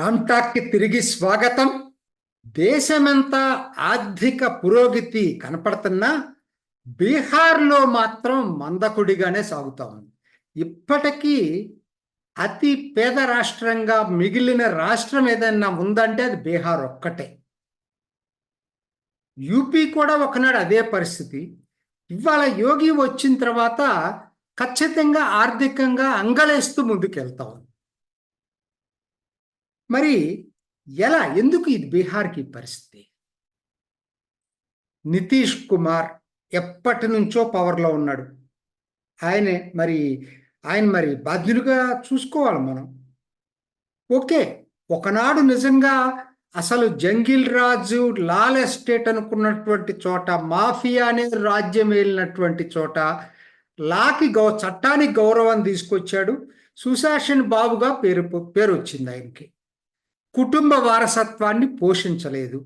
రామ్టాక్కి తిరిగి స్వాగతం. దేశమంతా ఆర్థిక పురోగతి కనపడుతున్నా బీహార్లో మాత్రం మందకుడిగానే సాగుతా ఉంది. ఇప్పటికీ అతి పేద రాష్ట్రంగా మిగిలిన రాష్ట్రం ఏదైనా ఉందంటే అది బీహార్ ఒక్కటే. యూపీ కూడా ఒకనాడు అదే పరిస్థితి. ఇవాళ యోగి వచ్చిన తర్వాత ఖచ్చితంగా ఆర్థికంగా అంగలేస్తూ ముందుకెళ్తా ఉంది. మరి ఎలా ఎందుకు ఇది బీహార్కి పరిస్థితి? నితీష్ కుమార్ ఎప్పటి నుంచో పవర్లో ఉన్నాడు. ఆయనే మరి ఆయన మరి బాధ్యులుగా చూసుకోవాలి మనం. ఓకే ఒకనాడు నిజంగా అసలు జంగిల్ రాజు లాల్ ఎస్టేట్ అనుకున్నటువంటి చోట మాఫియా అనే రాజ్యం వెళ్ళినటువంటి చోట లాకి గౌ చట్టానికి గౌరవం తీసుకొచ్చాడు. సుశాసన్ బాబుగా పేరు పేరు వచ్చింది ఆయనకి. కుటుంబ వారసత్వాన్ని పోషించలేదు.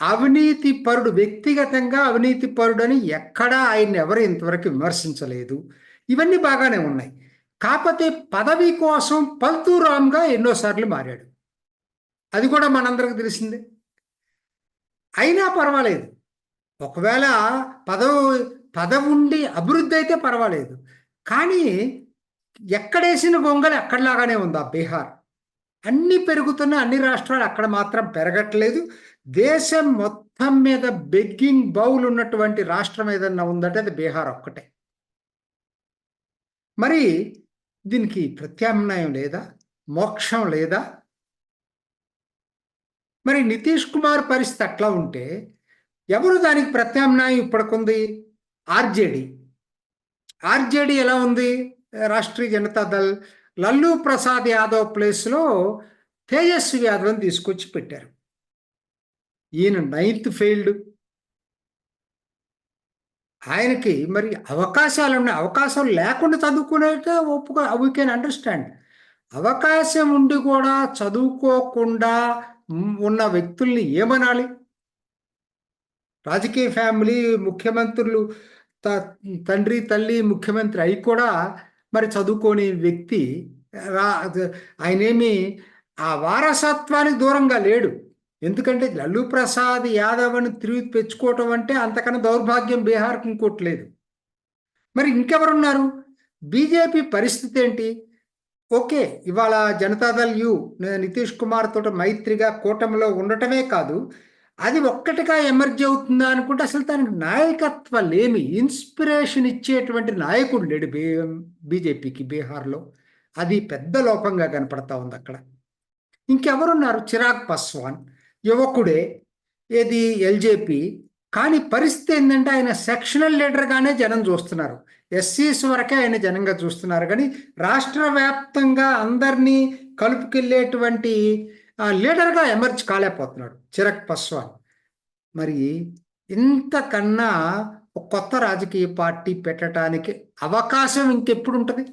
అవినీతి పరుడు వ్యక్తిగతంగా అవినీతి పరుడని ఎక్కడా ఆయన ఎవరు ఇంతవరకు విమర్శించలేదు. ఇవన్నీ బాగానే ఉన్నాయి. కాకపోతే పదవి కోసం పల్తూరామ్గా ఎన్నోసార్లు మారాడు. అది కూడా మనందరికి తెలిసిందే. అయినా పర్వాలేదు. ఒకవేళ పదవి పదవి ఉండి అభివృద్ధి అయితే పర్వాలేదు. కానీ ఎక్కడేసిన గొంగలి అక్కడలాగానే ఉంది ఆ బీహార్. అన్ని పెరుగుతున్న అన్ని రాష్ట్రాలు అక్కడ మాత్రం పెరగట్లేదు. దేశం మొత్తం మీద బెగ్గింగ్ బౌల్ ఉన్నటువంటి రాష్ట్రం ఏదన్నా ఉందంటే అది బీహార్ ఒక్కటే. మరి దీనికి ప్రత్యామ్నాయం లేదా? మోక్షం లేదా? మరి నితీష్ కుమార్ పరిస్థితి అట్లా ఉంటే ఎవరు దానికి ప్రత్యామ్నాయం ఇప్పటికుంది? ఆర్జేడి. ఆర్జేడి ఎలా ఉంది? రాష్ట్రీయ జనతా దళ్ లల్లు ప్రసాద్ యాదవ్ ప్లేస్లో తేజస్వి యాదవ్ని తీసుకొచ్చి పెట్టారు. ఈయన నైన్త్ ఫెయిల్డ్ ఆయనకి మరి అవకాశాలు ఉన్నాయి అవకాశం లేకుండా చదువుకునేట ఒప్పుకో వీ కెన్ అండర్స్టాండ్ అవకాశం ఉండి కూడా చదువుకోకుండా ఉన్న వ్యక్తుల్ని ఏమనాలి? రాజకీయ ఫ్యామిలీ ముఖ్యమంత్రులు తండ్రి తల్లి ముఖ్యమంత్రి అయి కూడా మరి చదువుకోని వ్యక్తి రా ఆయనేమి ఆ వారసత్వానికి దూరంగా లేడు. ఎందుకంటే లల్లు ప్రసాద్ యాదవ్ అని తిరిగి తెచ్చుకోవటం అంటే అంతకన్నా దౌర్భాగ్యం బీహార్కి ఇంకోటి లేదు. మరి ఇంకెవరున్నారు? బీజేపీ పరిస్థితి ఏంటి? ఓకే ఇవాళ జనతాదళ్ యు నితీష్ కుమార్ తోట మైత్రిగా కూటమిలో ఉండటమే కాదు అది ఒక్కటిగా ఎమర్జీ అవుతుందా అనుకుంటే అసలు దానికి నాయకత్వ లేమి. ఇన్స్పిరేషన్ ఇచ్చేటువంటి నాయకుడు లేడు బీ బీజేపీకి బీహార్లో. అది పెద్ద లోపంగా కనపడతా ఉంది అక్కడ. ఇంకెవరున్నారు? చిరాగ్ పస్వాన్ యువకుడే ఏది? ఎల్జేపీ. కానీ పరిస్థితి ఏంటంటే ఆయన సెక్షనల్ లీడర్గానే జనం చూస్తున్నారు. ఎస్సీస్ వరకే ఆయన జనంగా చూస్తున్నారు. కానీ రాష్ట్ర వ్యాప్తంగా అందరినీ కలుపుకెళ్ళేటువంటి లీడర్గా ఎమర్జ్ కాలేకపోతున్నాడు చిరక్ పస్వాన్. మరి ఇంతకన్నా ఒక కొత్త రాజకీయ పార్టీ పెట్టడానికి అవకాశం ఇంకెప్పుడు ఉంటుంది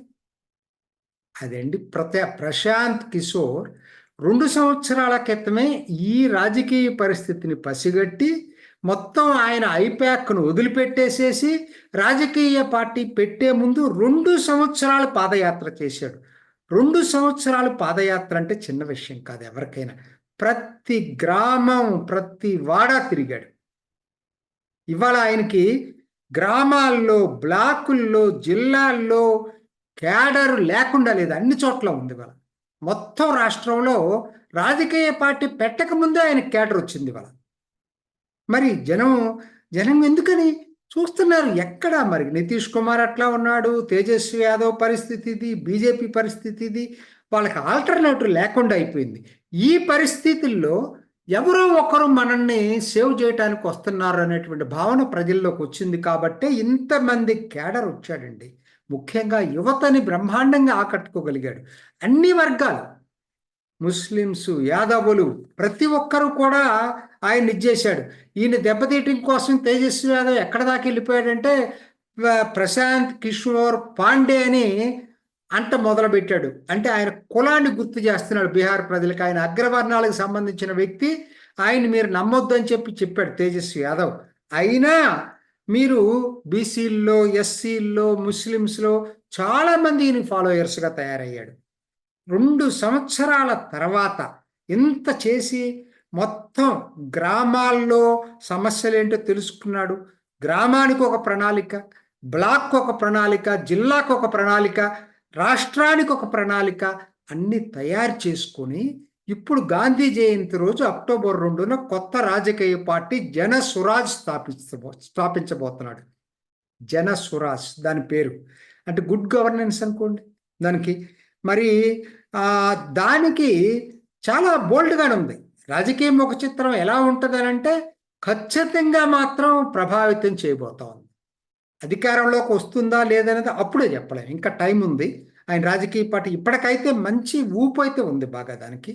అదండి ప్రత ప్రశాంత్ కిషోర్ రెండు సంవత్సరాల క్రితమే ఈ రాజకీయ పరిస్థితిని పసిగట్టి మొత్తం ఆయన ఐప్యాక్ను వదిలిపెట్టేసేసి రాజకీయ పార్టీ పెట్టే ముందు రెండు సంవత్సరాలు పాదయాత్ర చేశాడు. రెండు సంవత్సరాలు పాదయాత్ర అంటే చిన్న విషయం కాదు ఎవరికైనా. ప్రతి గ్రామం ప్రతి వాడా తిరిగాడు. ఇవాళ ఆయనకి గ్రామాల్లో బ్లాకుల్లో జిల్లాల్లో క్యాడర్ లేకుండా లేదు అన్ని చోట్ల ఉంది ఇవాళ. మొత్తం రాష్ట్రంలో రాజకీయ పార్టీ పెట్టక ముందే ఆయన క్యాడర్ వచ్చింది ఇవాళ. మరి జనం జనం ఎందుకని చూస్తున్నారు. ఎక్కడ మరి? నితీష్ కుమార్ అట్లా ఉన్నాడు తేజస్వి యాదవ్ పరిస్థితి ఇది బీజేపీ పరిస్థితి ఇది వాళ్ళకి ఆల్టర్నేటివ్ లేకుండా అయిపోయింది. ఈ పరిస్థితుల్లో ఎవరో ఒకరు మనల్ని సేవ్ చేయడానికి వస్తున్నారు అనేటువంటి భావన ప్రజల్లోకి వచ్చింది కాబట్టే ఇంతమంది కేడర్ వచ్చాడండి. ముఖ్యంగా యువతని బ్రహ్మాండంగా ఆకట్టుకోగలిగాడు. అన్ని వర్గాలు ముస్లిమ్స్ యాదవులు ప్రతి ఒక్కరూ కూడా ఆయన ఇచ్చేశాడు ఈయన దెబ్బతీయటం కోసం తేజస్వి యాదవ్ ఎక్కడ దాకా వెళ్ళిపోయాడంటే ప్రశాంత్ కిషోర్ పాండే అని అంట మొదలుపెట్టాడు. అంటే ఆయన కులాన్ని గుర్తు చేస్తున్నాడు బీహార్ ప్రజలకు. ఆయన అగ్రవర్ణాలకు సంబంధించిన వ్యక్తి. ఆయన మీరు నమ్మొద్దు అని చెప్పి చెప్పాడు తేజస్వి యాదవ్ అయినా మీరు బీసీల్లో ఎస్సీల్లో ముస్లిమ్స్లో చాలామంది ఈయన ఫాలోయర్స్గా తయారయ్యాడు. రెండు సంవత్సరాల తర్వాత ఇంత చేసి మొత్తం గ్రామాల్లో సమస్యలు ఏంటో తెలుసుకున్నాడు. గ్రామానికి ఒక ప్రణాళిక బ్లాక్ ఒక ప్రణాళిక జిల్లాకు ఒక ప్రణాళిక రాష్ట్రానికి ఒక ప్రణాళిక అన్ని తయారు చేసుకొని ఇప్పుడు గాంధీ జయంతి రోజు అక్టోబర్ రెండున కొత్త రాజకీయ పార్టీ జన స్వరాజ్ స్థాపించబో స్థాపించబోతున్నాడు. జన స్వరాజ్ దాని పేరు. అంటే గుడ్ గవర్నెన్స్ అనుకోండి దానికి. మరి దానికి చాలా బోల్డ్గానే ఉంది. రాజకీయ ముఖ చిత్రం ఎలా ఉంటుందనంటే ఖచ్చితంగా మాత్రం ప్రభావితం చేయబోతా ఉంది అధికారంలోకి వస్తుందా లేదనేది అప్పుడే చెప్పలేము ఇంకా టైం ఉంది. ఆయన రాజకీయ పార్టీ ఇప్పటికైతే మంచి ఊపు అయితే ఉంది బాగా దానికి.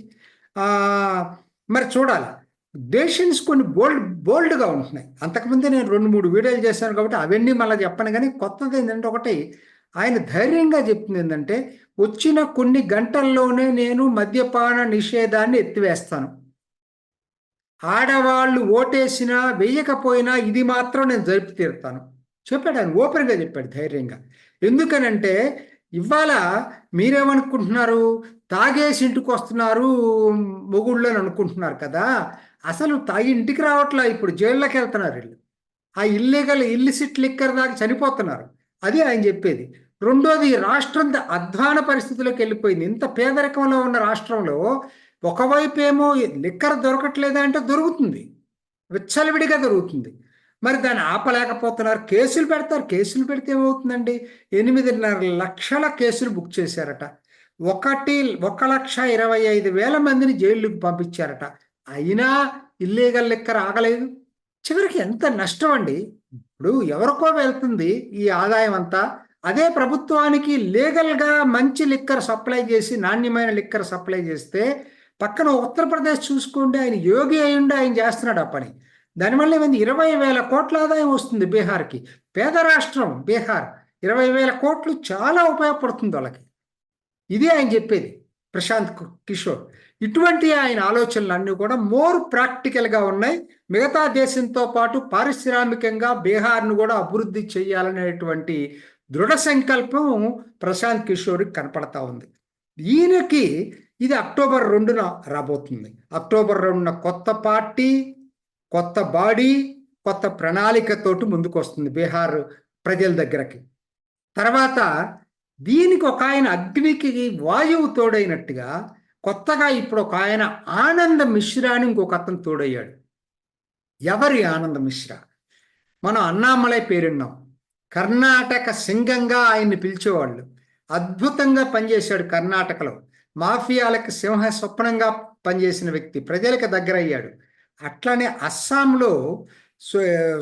మరి చూడాలి. డెసిషన్స్ కొన్ని బోల్డ్ బోల్డ్గా ఉంటున్నాయి. అంతకుముందే నేను రెండు మూడు వీడియోలు చేశాను కాబట్టి అవన్నీ మళ్ళీ చెప్పను కానీ కొత్తది ఏంటంటే ఒకటి ఆయన ధైర్యంగా చెప్తుంది ఏంటంటే వచ్చిన కొన్ని గంటల్లోనే నేను మద్యపాన నిషేధాన్ని ఎత్తివేస్తాను. ఆడవాళ్ళు ఓటేసినా వేయకపోయినా ఇది మాత్రం నేను జరిపి తీరుతాను. చెప్పాడు ఆయన ఓపెన్గా చెప్పాడు ధైర్యంగా. ఎందుకనంటే ఇవాళ మీరేమనుకుంటున్నారు? తాగేసి ఇంటికి వస్తున్నారు మొగుళ్ళు అని అనుకుంటున్నారు కదా. అసలు తాగి ఇంటికి రావట్లా ఇప్పుడు? జైల్లోకి వెళ్తున్నారు వీళ్ళు. ఆ ఇల్లీగల్ ఇల్లిసిట్ లిక్కర్ దాకా చనిపోతున్నారు. అది ఆయన చెప్పేది. రెండోది రాష్ట్రం అధ్వాన పరిస్థితిలోకి వెళ్ళిపోయింది. ఇంత పేదరికంలో ఉన్న రాష్ట్రంలో ఒకవైపు ఏమో లిక్కర్ దొరకట్లేదా అంటే దొరుకుతుంది. విచ్చలవిడిగా దొరుకుతుంది. మరి దాన్ని ఆపలేకపోతున్నారు. కేసులు పెడతారు. కేసులు పెడితే ఏమవుతుందండి? ఎనిమిదిన్నర లక్షల కేసులు బుక్ చేశారట. ఒకటి ఒక లక్ష ఇరవై ఐదు వేల మందిని జైలుకి పంపించారట. అయినా ఇల్లీగల్ లిక్కర్ ఆగలేదు. చివరికి ఎంత నష్టం అండి. ఇప్పుడు ఎవరికో వెళ్తుంది ఈ ఆదాయం అంతా. అదే ప్రభుత్వానికి లీగల్గా మంచి లిక్కర్ సప్లై చేసి నాణ్యమైన లిక్కర్ సప్లై చేస్తే పక్కన ఉత్తరప్రదేశ్ చూసుకోండి ఆయన యోగి అయ్యుండి ఆయన చేస్తున్నాడు ఆ పని. దానివల్ల ఏమైంది? ఇరవై వేల కోట్ల ఆదాయం వస్తుంది బీహార్కి. పేద రాష్ట్రం బీహార్. ఇరవై వేల కోట్లు చాలా ఉపయోగపడుతుంది వాళ్ళకి. ఇది ఆయన చెప్పేది ప్రశాంత్ కిషోర్. ఇటువంటి ఆయన ఆలోచనలు అన్నీ కూడా మోర్ ప్రాక్టికల్గా ఉన్నాయి. మిగతా దేశంతో పాటు పారిశ్రామికంగా బీహార్ను కూడా అభివృద్ధి చేయాలనేటువంటి దృఢ సంకల్పం ప్రశాంత్ కిషోర్కి కనపడతా ఉంది. ఈయనకి ఇది అక్టోబర్ రెండున రాబోతుంది. అక్టోబర్ రెండున కొత్త పార్టీ కొత్త బాడీ కొత్త ప్రణాళికతోటి ముందుకు వస్తుంది బీహార్ ప్రజల దగ్గరకి. తర్వాత దీనికి ఒక ఆయన అగ్నికి వాయువు తోడైనట్టుగా కొత్తగా ఇప్పుడు ఒక ఆయన ఆనంద మిశ్రా అని ఇంకొక అతను తోడయ్యాడు. ఎవరి ఆనంద మిశ్రా? మనం అన్నామలై పేరున్నాం. కర్ణాటక సింగంగా ఆయన్ని పిలిచేవాళ్ళు. అద్భుతంగా పనిచేశాడు కర్ణాటకలో. మాఫియాలకు సింహ స్వప్నంగా పనిచేసిన వ్యక్తి ప్రజలకు దగ్గర అయ్యాడు అట్లానే అస్సాంలో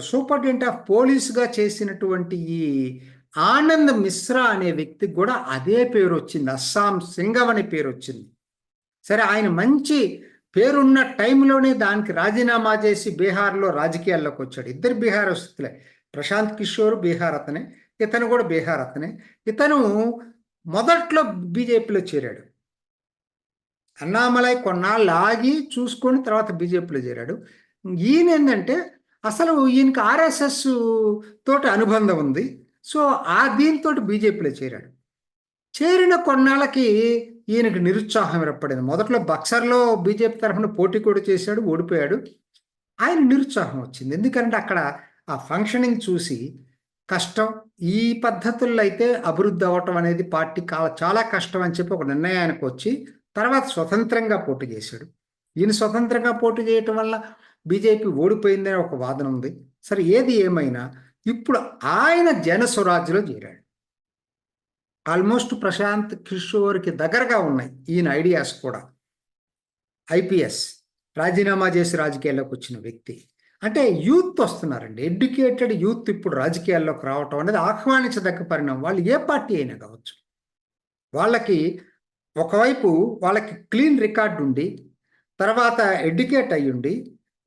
సూపరింటెండెంట్ ఆఫ్ పోలీసుగా చేసినటువంటి ఈ ఆనంద్ మిశ్రా అనే వ్యక్తికి కూడా అదే పేరు వచ్చింది అస్సాం సింగం అనే పేరు వచ్చింది సరే ఆయన మంచి పేరున్న టైంలోనే దానికి రాజీనామా చేసి బీహార్లో రాజకీయాల్లోకి వచ్చాడు. ఇద్దరు బీహార్ వస్తులే. ప్రశాంత్ కిషోర్ బీహార్ అతనే ఇతను కూడా బీహార్ అతనే. ఇతను మొదట్లో బీజేపీలో చేరాడు. అన్నామలై కొన్నాళ్ళు ఆగి చూసుకొని తర్వాత బీజేపీలో చేరాడు. ఈయన ఏంటంటే అసలు ఈయనకి ఆర్ఎస్ఎస్ తోటి అనుబంధం ఉంది. సో ఆ దీంతో బీజేపీలో చేరాడు. చేరిన కొన్నాళ్ళకి ఈయనకి నిరుత్సాహం ఏర్పడింది. మొదట్లో బక్సర్లో బీజేపీ తరఫున పోటీ కూడా చేశాడు ఓడిపోయాడు. ఆయన నిరుత్సాహం వచ్చింది. ఎందుకంటే అక్కడ ఆ ఫంక్షనింగ్ చూసి కష్టం ఈ పద్ధతుల్లో అయితే అభివృద్ధి అవ్వటం అనేది పార్టీ చాలా కష్టం అని చెప్పి ఒక నిర్ణయానికి వచ్చి తర్వాత స్వతంత్రంగా పోటీ చేశాడు. ఈయన స్వతంత్రంగా పోటీ చేయటం వల్ల బీజేపీ ఓడిపోయిందనే ఒక వాదన ఉంది. సరే ఏది ఏమైనా ఇప్పుడు ఆయన జనస్వరాజ్యలో చేరాడు. ఆల్మోస్ట్ ప్రశాంత్ కిషోర్కి దగ్గరగా ఉన్నాయి ఈయన ఐడియాస్ కూడా. ఐపీఎస్ రాజీనామా చేసి రాజకీయాల్లోకి వచ్చిన వ్యక్తి. అంటే యూత్ వస్తున్నారండి. ఎడ్యుకేటెడ్ యూత్ ఇప్పుడు రాజకీయాల్లోకి రావటం అనేది ఆహ్వానించదగ్గ పరిణామం. వాళ్ళు ఏ పార్టీ అయినా కావచ్చు. వాళ్ళకి ఒకవైపు వాళ్ళకి క్లీన్ రికార్డ్ ఉండి తర్వాత ఎడ్యుకేట్ అయ్యుండి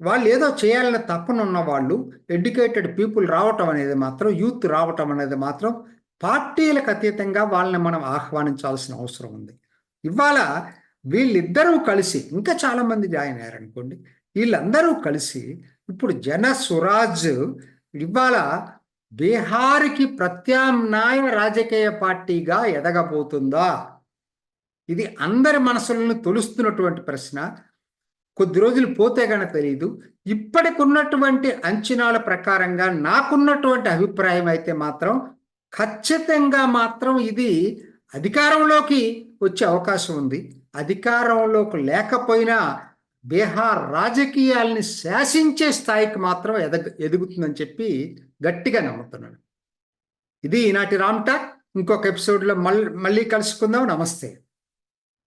వాళ్ళు ఏదో చేయాలని తప్పనున్న వాళ్ళు ఎడ్యుకేటెడ్ పీపుల్ రావటం అనేది మాత్రం యూత్ రావటం అనేది మాత్రం పార్టీలకు అతీతంగా వాళ్ళని మనం ఆహ్వానించాల్సిన అవసరం ఉంది. ఇవాళ వీళ్ళిద్దరూ కలిసి ఇంకా చాలామంది జాయిన్ అయ్యారనుకోండి వీళ్ళందరూ కలిసి ఇప్పుడు జన స్వరాజ్ ఇవాళ బీహార్కి ప్రత్యామ్నాయ రాజకీయ పార్టీగా ఎదగబోతుందా? ఇది అందరి మనసులను తొలుస్తున్నటువంటి ప్రశ్న. కొద్ది రోజులు పోతే గన తెలియదు ఇప్పటికున్నటువంటి అంచనాల ప్రకారంగా నాకున్నటువంటి అభిప్రాయం అయితే మాత్రం ఖచ్చితంగా మాత్రం ఇది అధికారంలోకి వచ్చే అవకాశం ఉంది. అధికారంలోకి లేకపోయినా బీహార్ రాజకీయాల్ని శాసించే స్థాయికి మాత్రం ఎదగ ఎదుగుతుందని చెప్పి గట్టిగా నమ్ముతున్నాను. ఇది ఈనాటి రామ్టాక్ ఇంకొక ఎపిసోడ్లో మళ్ళీ మళ్ళీ కలుసుకుందాం. నమస్తే.